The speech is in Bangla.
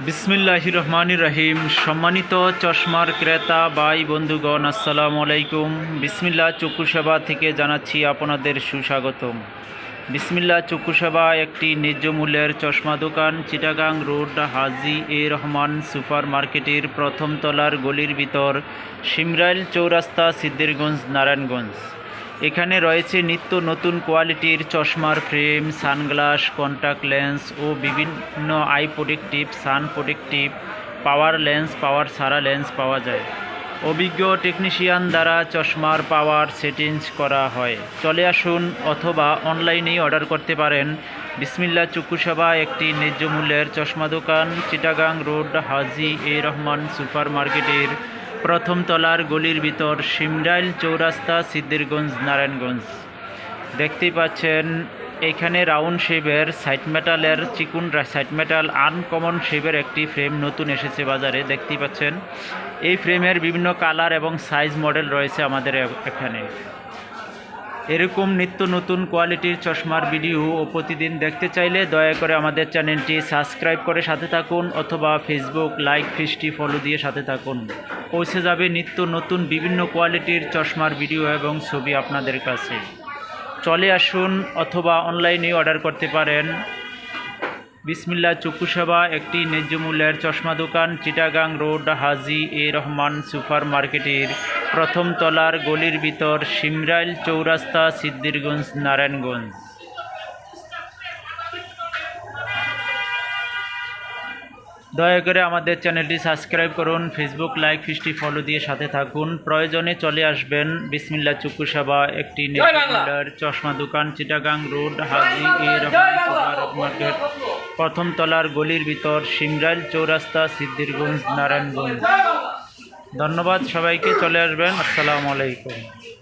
বিসমিল্লাহ রহমান রহিম। সম্মানিত চশমার ক্রেতা, ভাই, বন্ধুগণ, আসসালামু আলাইকুম। বিসমিল্লাহ চক্ষু সেবা থেকে জানাচ্ছি আপনাদের সুস্বাগতম। বিসমিল্লাহ চক্ষু সেবা একটি ন্যায্য মূল্যের চশমা দোকান, Chittagong road, Haji A Rahman super মার্কেটের প্রথম তলার গলির ভিতর, সিমরাইল চৌরাস্তা সিদ্দিরগঞ্জ নারায়ণগঞ্জ। এখানে রয়েছে নিত্য নতুন কোয়ালিটির চশমার ফ্রেম, সানগ্লাস কন্টাক্ট লেন্স ও বিভিন্ন eye protective sun protective power lens power সারা লেন্স পাওয়া যায়। অভিজ্ঞ টেকনিশিয়ান দ্বারা চশমার পাওয়ার সেটিংস করা হয়। চলে আসুন অথবা অনলাইনেই অর্ডার করতে পারেন। বিসমিল্লা চক্ষু সেবা, একটি ন্যায্য মূল্যের চশমা দোকান, Chittagong road, Haji A Rahman super মার্কেটের প্রথম তলার গলির ভিতর সিমডাইল চৌরাস্তা সিদ্দিরগঞ্জ নারায়ণগঞ্জ। দেখতে পাচ্ছেন, এখানে রাউন্ড শেপের সাইট মেটালের, চিকুন সাইট মেটাল আনকমন শেপের একটি ফ্রেম নতুন এসেছে বাজারে। দেখতে পাচ্ছেন, এই ফ্রেমের বিভিন্ন কালার এবং সাইজ মডেল রয়েছে আমাদের এখানে। এরকম নিত্য নতুন কোয়ালিটির চশমার ভিডিও ও প্রতিদিন দেখতে চাইলে দয়া করে আমাদের চ্যানেলটি সাবস্ক্রাইব করে সাথে থাকুন অথবা ফেসবুক লাইক ফিসটি ফলো দিয়ে সাথে থাকুন। পৌঁছে যাবে নিত্য নতুন বিভিন্ন কোয়ালিটির চশমার ভিডিও এবং ছবি আপনাদের কাছে। চলে আসুন অথবা অনলাইনে অর্ডার করতে পারেন। বিসমিল্লা চক্ষু সেবা, একটি ন্যায্য মূল্যের চশমা দোকান, Chittagong road, Haji A Rahman super মার্কেটের প্রথম তলার গলির ভিতর সিমরাইল চৌরাস্তা সিদ্দিরগঞ্জ নারায়ণগঞ্জ। দয়া করে আমাদের চ্যানেলটি সাবস্ক্রাইব করুন ফেসবুক লাইক ফিসটি ফলো দিয়ে সাথে থাকুন। প্রয়োজনে চলে আসবেন বিসমিল্লা চক্ষু সেবা একটি চশমা দোকান Chittagong road Haji A Rahman market প্রথম তলার গলির ভিতর সিমরাইল চৌরাস্তা সিদ্দিরগঞ্জ নারায়ণগঞ্জ। ধন্যবাদ সবাইকে চলে আসবেন। আসসালামু আলাইকুম।